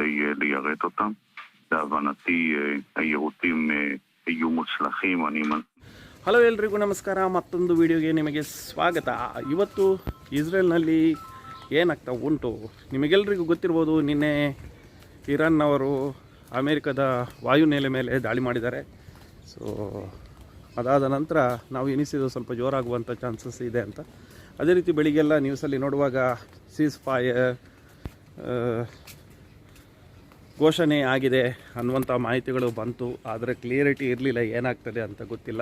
כדי אה, ליירט אותם. להבנתי אה, היירוטים אה, יהיו מוצלחים, אני hello ಎಲ್ರಿಗೂ ನಮಸ್ಕಾರ ಮತ್ತೊಂದು ವಿಡಿಯೋಗೆ ನಿಮಗೆ ಸ್ವಾಗತ ಇವತ್ತು ಇಸ್ರೇಲ್ನಲ್ಲಿ ಏನಾಗ್ತಾ ಉಂಟು ನಿಮಗೆಲ್ರಿಗೂ ಗೊತ್ತಿರ್ಬೋದು ನಿನ್ನೆ ಇರಾನ್ನವರು ಅಮೇರಿಕದ ವಾಯುನೆಲೆ ಮೇಲೆ ದಾಳಿ ಮಾಡಿದ್ದಾರೆ ಸೊ ಅದಾದ ನಂತರ ನಾವು ಎನಿಸಿದ್ದು ಸ್ವಲ್ಪ ಜೋರಾಗುವಂಥ ಚಾನ್ಸಸ್ ಇದೆ ಅಂತ ಅದೇ ರೀತಿ ಬೆಳಿಗ್ಗೆಲ್ಲ ನ್ಯೂಸಲ್ಲಿ ನೋಡುವಾಗ ಸೀಸ್ ಫೈರ್ ಘೋಷಣೆ ಆಗಿದೆ ಅನ್ನುವಂಥ ಮಾಹಿತಿಗಳು ಬಂತು, ಆದರೆ ಕ್ಲಿಯರಿಟಿ ಇರಲಿಲ್ಲ, ಏನಾಗ್ತದೆ ಅಂತ ಗೊತ್ತಿಲ್ಲ.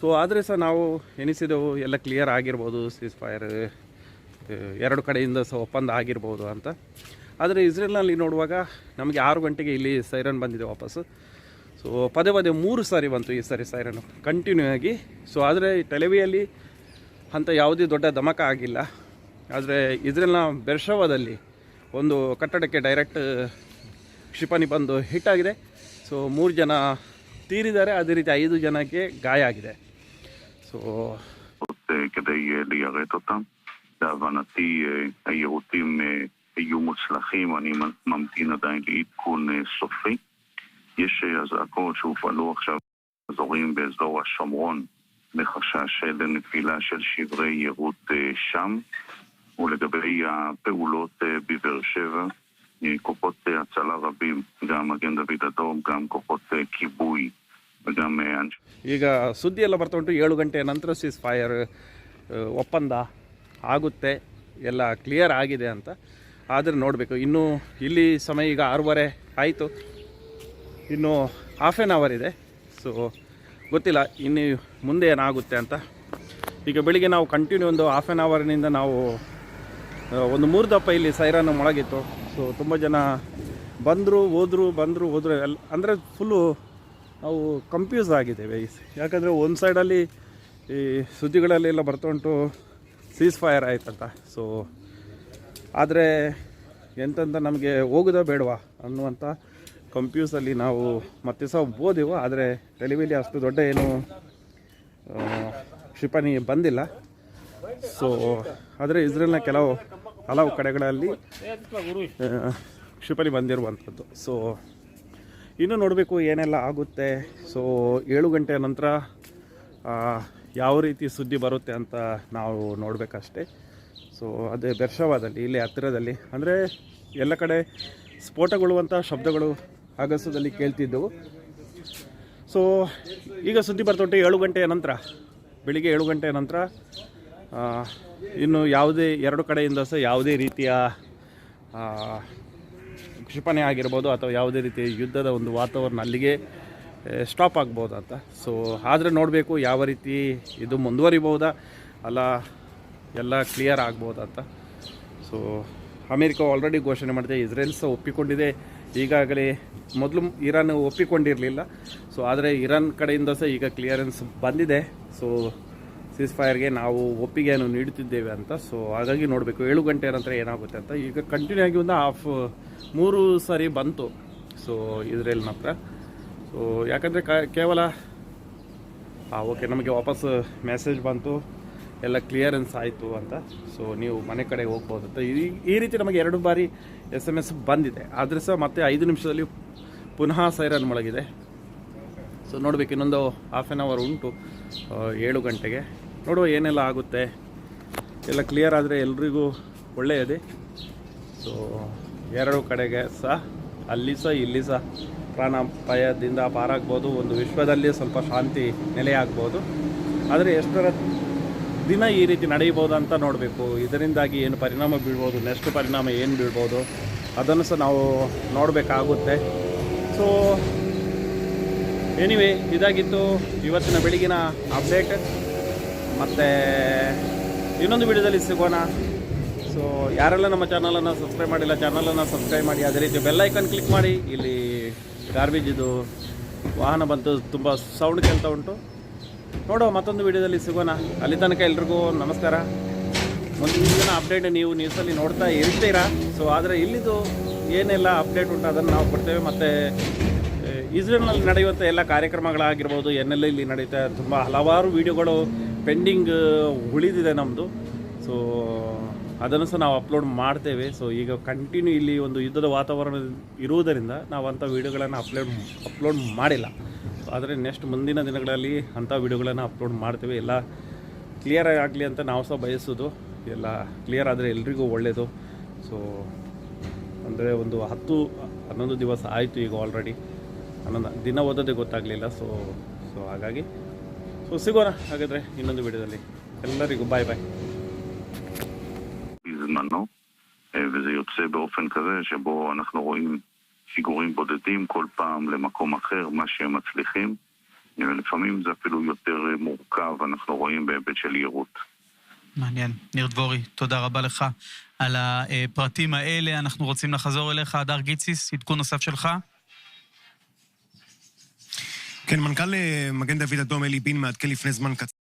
ಸೊ ಆದರೆ ಸಹ ನಾವು ಎನಿಸಿದೆವು ಎಲ್ಲ ಕ್ಲಿಯರ್ ಆಗಿರ್ಬೋದು ಸೀಸ್ ಫೈರ್ ಎರಡು ಕಡೆಯಿಂದ ಸಹ ಒಪ್ಪಂದ ಆಗಿರ್ಬೋದು ಅಂತ. ಆದರೆ ಇಸ್ರೇಲ್ನಲ್ಲಿ ನೋಡುವಾಗ ನಮಗೆ ಆರು ಗಂಟೆಗೆ ಇಲ್ಲಿ ಸೈರನ್ ಬಂದಿದೆ ವಾಪಸ್ಸು ಸೊ ಪದೇ ಪದೇ ಮೂರು ಸಾರಿ ಬಂತು ಈ ಸಾರಿ ಸೈರನು ಕಂಟಿನ್ಯೂ ಆಗಿ. ಸೊ ಆದರೆ ಟೆಲಿವಿಯಲ್ಲಿ ಅಂಥ ಯಾವುದೇ ದೊಡ್ಡ ಧಮಕ ಆಗಿಲ್ಲ. ಆದರೆ ಇಸ್ರೇಲ್ನ ಬೆರ್ಷವದಲ್ಲಿ ಒಂದು ಕಟ್ಟಡಕ್ಕೆ ಡೈರೆಕ್ಟ್ ಕ್ಷಿಪಣಿ ಬಂದು ಹಿಟ್ ಆಗಿದೆ ಸೊ ಮೂರು ಜನ ತೀರಿದ್ದಾರೆ ಅದೇ ರೀತಿ ಐದು ಜನಕ್ಕೆ ಗಾಯ ಆಗಿದೆ ಸೊ אה, כדי אה, ליירט אותם. להבנתי אה, היירוטים אה, יהיו מוצלחים, אני מ- ממתין עדיין לעדכון אה, סופי. יש אה, אזעקות שהופעלו עכשיו אזורים באזור השומרון מחשש של נפילה של שברי יירוט אה, שם. ולגבי הפעולות אה, בבאר שבע, אה, כוחות אה, הצלה רבים, גם מגן דוד אדום, גם כוחות אה, כיבוי וגם אה, אנשי... ಈಗ ಸುದ್ದಿ ಎಲ್ಲ ಬರ್ತಾ ಉಂಟು ಏಳು ಗಂಟೆ ನಂತರ ಸೀಸ್ ಫೈರ್ ಒಪ್ಪಂದ ಆಗುತ್ತೆ ಎಲ್ಲ ಕ್ಲಿಯರ್ ಆಗಿದೆ ಅಂತ ಆದರೆ ನೋಡಬೇಕು ಇನ್ನು ಇಲ್ಲಿ ಸಮಯ ಈಗ ಆರೂವರೆ ಆಯಿತು ಇನ್ನು ಹಾಫ್ ಆನ್ ಅವರ್ ಇದೆ ಸೊ ಗೊತ್ತಿಲ್ಲ ಇನ್ನು ಮುಂದೆ ಏನಾಗುತ್ತೆ ಅಂತ ಈಗ ಬೆಳಿಗ್ಗೆ ನಾವು ಕಂಟಿನ್ಯೂ ಒಂದು ಹಾಫ್ ಆನ್ ಅವರ್ನಿಂದ ನಾವು ಆ, ಒಂದು ಮೂರು ದಪ್ಪ ಇಲ್ಲಿ ಸೈರನ್ ಮೊಳಗಿತ್ತು ಸೊ ತುಂಬ ಜನ ಬಂದರು, ಹೋದರು ಬಂದರು, ಹೋದರು, ಎಲ್ಲ ಅಂದರೆ ಫುಲ್ಲು ನಾವು ಕನ್ಫ್ಯೂಸ್ ಆಗಿದ್ದೇವೆ. ಯಾಕಂದರೆ ಒಂದು ಸೈಡಲ್ಲಿ ಈ ಸುದ್ದಿಗಳಲ್ಲಿ ಎಲ್ಲ ಉಂಟು ಸೀಸ್ ಫೈರ್ ಆಯ್ತಂತ. ಸೊ ಆದರೆ ಎಂತಂತ ನಮಗೆ ಹೋಗೋದ ಬೇಡವಾ ಅನ್ನುವಂಥ ಕಂಪ್ಯೂಸಲ್ಲಿ ನಾವು ಮತ್ತೆ ಸಹ ಓದೆವು ಆದರೆ ಡೆಲಿವರಿ ಅಷ್ಟು ದೊಡ್ಡ ಏನು ಕ್ಷಿಪಣಿ ಬಂದಿಲ್ಲ. ಸೊ ಆದರೆ ಇಸ್ರೇಲ್ನ ಕೆಲವು ಹಲವು ಕಡೆಗಳಲ್ಲಿ ಕ್ಷಿಪಣಿ ಬಂದಿರುವಂಥದ್ದು. ಸೊ ಇನ್ನೂ ನೋಡಬೇಕು ಏನೆಲ್ಲ ಆಗುತ್ತೆ. ಸೊ ಏಳು ಗಂಟೆಯ ನಂತರ ಯಾವ ರೀತಿ ಸುದ್ದಿ ಬರುತ್ತೆ ಅಂತ ನಾವು ನೋಡಬೇಕಷ್ಟೇ. ಸೊ ಅದೇ ಬೆರ್ಷವಾದಲ್ಲಿ ಇಲ್ಲಿ ಹತ್ತಿರದಲ್ಲಿ. ಅಂದರೆ ಎಲ್ಲ ಕಡೆ ಸ್ಫೋಟಗೊಳ್ಳುವಂಥ ಶಬ್ದಗಳು ಆಗಸದಲ್ಲಿ ಕೇಳ್ತಿದ್ದವು. ಸೊ ಈಗ ಸುದ್ದಿ ಬರ್ತೊಟ್ಟೆ ಏಳು ಗಂಟೆಯ ನಂತರ. ಬೆಳಿಗ್ಗೆ ಏಳು ಗಂಟೆಯ ನಂತರ ಇನ್ನು ಯಾವುದೇ ಎರಡು ಕಡೆಯಿಂದ ಸಹ ಯಾವುದೇ ರೀತಿಯ ಕ್ಷಿಪಣೆ ಆಗಿರ್ಬೋದು ಅಥವಾ ಯಾವುದೇ ರೀತಿಯ ಯುದ್ಧದ ಒಂದು ವಾತಾವರಣ ಅಲ್ಲಿಗೆ ಸ್ಟಾಪ್ ಆಗ್ಬೋದು ಅಂತ ಸೊ ಆದರೆ ನೋಡಬೇಕು ಯಾವ ರೀತಿ ಇದು ಮುಂದುವರಿಬೋದಾ ಅಲ್ಲ, ಎಲ್ಲ ಕ್ಲಿಯರ್ ಆಗ್ಬೋದು ಅಂತ ಸೊ ಅಮೇರಿಕ ಆಲ್ರೆಡಿ ಘೋಷಣೆ ಮಾಡಿದೆ, ಇಸ್ರೇಲ್ ಸಹ ಒಪ್ಪಿಕೊಂಡಿದೆ. ಈಗಾಗಲೇ ಮೊದಲು ಇರಾನ್ ಒಪ್ಪಿಕೊಂಡಿರಲಿಲ್ಲ. ಸೊ ಆದರೆ ಇರಾನ್ ಕಡೆಯಿಂದ ಸಹ ಈಗ ಕ್ಲಿಯರೆನ್ಸ್ ಬಂದಿದೆ. ಸೊ ಸೀಸ್ ಫೈರ್ಗೆ ನಾವು ಒಪ್ಪಿಗೆಯನ್ನು ನೀಡುತ್ತಿದ್ದೇವೆ ಅಂತ. ಸೊ ಹಾಗಾಗಿ ನೋಡಬೇಕು, ಏಳು ಗಂಟೆ ನಂತರ ಏನಾಗುತ್ತೆ ಅಂತ. ಈಗ ಕಂಟಿನ್ಯೂ ಆಗಿ ಒಂದು ಹಾಫ್ ಮೂರು ಸಾರಿ ಬಂತು. ಸೊ ಇದ್ರಲ್ಲಿ ಮಾತ್ರ. ಸೊ ಯಾಕಂದರೆ ಕೇವಲ ಹಾಂ ಓಕೆ ನಮಗೆ ವಾಪಸ್ ಮೆಸೇಜ್ ಬಂತು. ಎಲ್ಲ ಕ್ಲಿಯರೆನ್ಸ್ ಆಯಿತು ಅಂತ. ಸೊ ನೀವು ಮನೆ ಕಡೆ ಹೋಗ್ಬೋದು ಅಂತ. ಈ ಈ ರೀತಿ ನಮಗೆ ಎರಡು ಬಾರಿ ಎಸ್ ಎಂ ಎಸ್ ಬಂದಿದೆ. ಆದರೆ ಸಹ ಮತ್ತೆ ಐದು ನಿಮಿಷದಲ್ಲಿ ಪುನಃ ಸೈರನ್ ಮೊಳಗಿದೆ. ಸೊ ನೋಡಬೇಕು, ಇನ್ನೊಂದು ಹಾಫ್ ಆನ್ ಅವರ್ ಉಂಟು. ಏಳು ಗಂಟೆಗೆ. ನೋಡುವ ಏನೆಲ್ಲ ಆಗುತ್ತೆ. ಎಲ್ಲ ಕ್ಲಿಯರ್ ಆದರೆ ಎಲ್ರಿಗೂ ಒಳ್ಳೆಯದೇ. ಸೊ ಎರಡು ಕಡೆಗೆ ಸಹ ಅಲ್ಲಿ ಸಹ ಇಲ್ಲಿ ಸಹ ಪ್ರಾಣಾಪಾಯದಿಂದ ಪಾರಾಗ್ಬೋದು. ಒಂದು ವಿಶ್ವದಲ್ಲಿ ಸ್ವಲ್ಪ ಶಾಂತಿ ನೆಲೆಯಾಗ್ಬೋದು. ಆದರೆ ಎಷ್ಟರ ದಿನ ಈ ರೀತಿ ನಡೆಯಬಹುದು ಅಂತ ನೋಡಬೇಕು. ಇದರಿಂದಾಗಿ ಏನು ಪರಿಣಾಮ ಬೀಳ್ಬೋದು ನೆಕ್ಸ್ಟ್ ಪರಿಣಾಮ ಏನು ಬೀಳ್ಬೋದು, ಅದನ್ನು ಸಹ ನಾವು ನೋಡಬೇಕಾಗುತ್ತೆ. ಸೊ ಎನಿವೆ ಇದಾಗಿತ್ತು ಇವತ್ತಿನ ಬೆಳಗಿನ ಅಪ್ಡೇಟ್ ಮತ್ತು ಇನ್ನೊಂದು ವಿಡಿಯೋದಲ್ಲಿ ಸಿಗೋಣ. ಸೊ ಯಾರೆಲ್ಲ ನಮ್ಮ ಚಾನಲನ್ನು ಸಬ್ಸ್ಕ್ರೈಬ್ ಮಾಡಿಲ್ಲ, ಚಾನಲನ್ನು ಸಬ್ಸ್ಕ್ರೈಬ್ ಮಾಡಿ. ಅದೇ ರೀತಿ ಬೆಲ್ ಐಕನ್ ಕ್ಲಿಕ್ ಮಾಡಿ. ಇಲ್ಲಿ ಗಾರ್ಬೇಜ್ ಇದು ವಾಹನ ಬಂತು, ತುಂಬ ಸೌಂಡ್ ಕೇಳ್ತಾ ಉಂಟು. ನೋಡೋ ಮತ್ತೊಂದು ವಿಡಿಯೋದಲ್ಲಿ ಸಿಗೋಣ. ಅಲ್ಲಿ ತನಕ ಎಲ್ರಿಗೂ ನಮಸ್ಕಾರ. ಮುಂದಿನ ಅಪ್ಡೇಟ್ ನೀವು ನ್ಯೂಸಲ್ಲಿ ನೋಡ್ತಾ ಇರ್ತೀರಾ? ಸೊ ಆದರೆ ಇಲ್ಲಿದು ಏನೆಲ್ಲ ಅಪ್ಡೇಟ್ ಉಂಟು ಅದನ್ನು ನಾವು ಕೊಡ್ತೇವೆ. ಮತ್ತು ಇಸ್ರೇಲ್ನಲ್ಲಿ ನಡೆಯುವಂಥ ಎಲ್ಲ ಕಾರ್ಯಕ್ರಮಗಳಾಗಿರ್ಬೋದು ಏನೆಲ್ಲ ಇಲ್ಲಿ ನಡೆಯುತ್ತೆ. ತುಂಬ ಹಲವಾರು ವಿಡಿಯೋಗಳು ಪೆಂಡಿಂಗ್ ಉಳಿದಿದೆ ನಮ್ಮದು ಸೊ ಅದನ್ನು ಸಹ ನಾವು ಅಪ್ಲೋಡ್ ಮಾಡ್ತೇವೆ. ಸೊ ಈಗ ಕಂಟಿನ್ಯೂ ಇಲ್ಲಿ ಒಂದು ಯುದ್ಧದ ವಾತಾವರಣ ಇರುವುದರಿಂದ ನಾವು ಅಂಥ ವೀಡಿಯೋಗಳನ್ನು ಅಪ್ಲೋಡ್ ಅಪ್ಲೋಡ್ ಮಾಡಿಲ್ಲ. ಆದರೆ ನೆಕ್ಸ್ಟ್ ಮುಂದಿನ ದಿನಗಳಲ್ಲಿ ಅಂಥ ವೀಡಿಯೋಗಳನ್ನು ಅಪ್ಲೋಡ್ ಮಾಡ್ತೇವೆ. ಎಲ್ಲ ಕ್ಲಿಯರ್ ಆಗಲಿ ಅಂತ ನಾವು ಸಹ ಬಯಸೋದು ಎಲ್ಲ ಕ್ಲಿಯರ್ ಆದರೆ ಎಲ್ರಿಗೂ ಒಳ್ಳೆಯದು ಸೊ ಅಂದರೆ ಒಂದು ಹತ್ತು, ಹನ್ನೊಂದು ದಿವಸ ಆಯಿತು ಈಗ ಆಲ್ರೆಡಿ ಹನ್ನೊಂದು, ದಿನ ಓದೋದೇ ಗೊತ್ತಾಗಲಿಲ್ಲ. ಸೊ ಸೊ ಹಾಗಾಗಿ ಸೊ ಸಿಗೋಣ ಹಾಗಾದರೆ ಇನ್ನೊಂದು ವಿಡಿಯೋದಲ್ಲಿ ಎಲ್ಲರಿಗೂ ಬಾಯ್ ಬಾಯ್ בזמנו, אה, וזה יוצא באופן כזה שבו אנחנו רואים שיגורים בודדים כל פעם למקום אחר, מה שהם מצליחים. אה, ולפעמים זה אפילו יותר אה, מורכב, אנחנו רואים בהיבט של יירוט. מעניין. ניר דבורי, תודה רבה לך על הפרטים האלה. אנחנו רוצים לחזור אליך, הדר גיציס, עדכון נוסף שלך. כן, מנכ"ל אה, מגן דוד אדום אלי בין מעדכן לפני זמן קצר.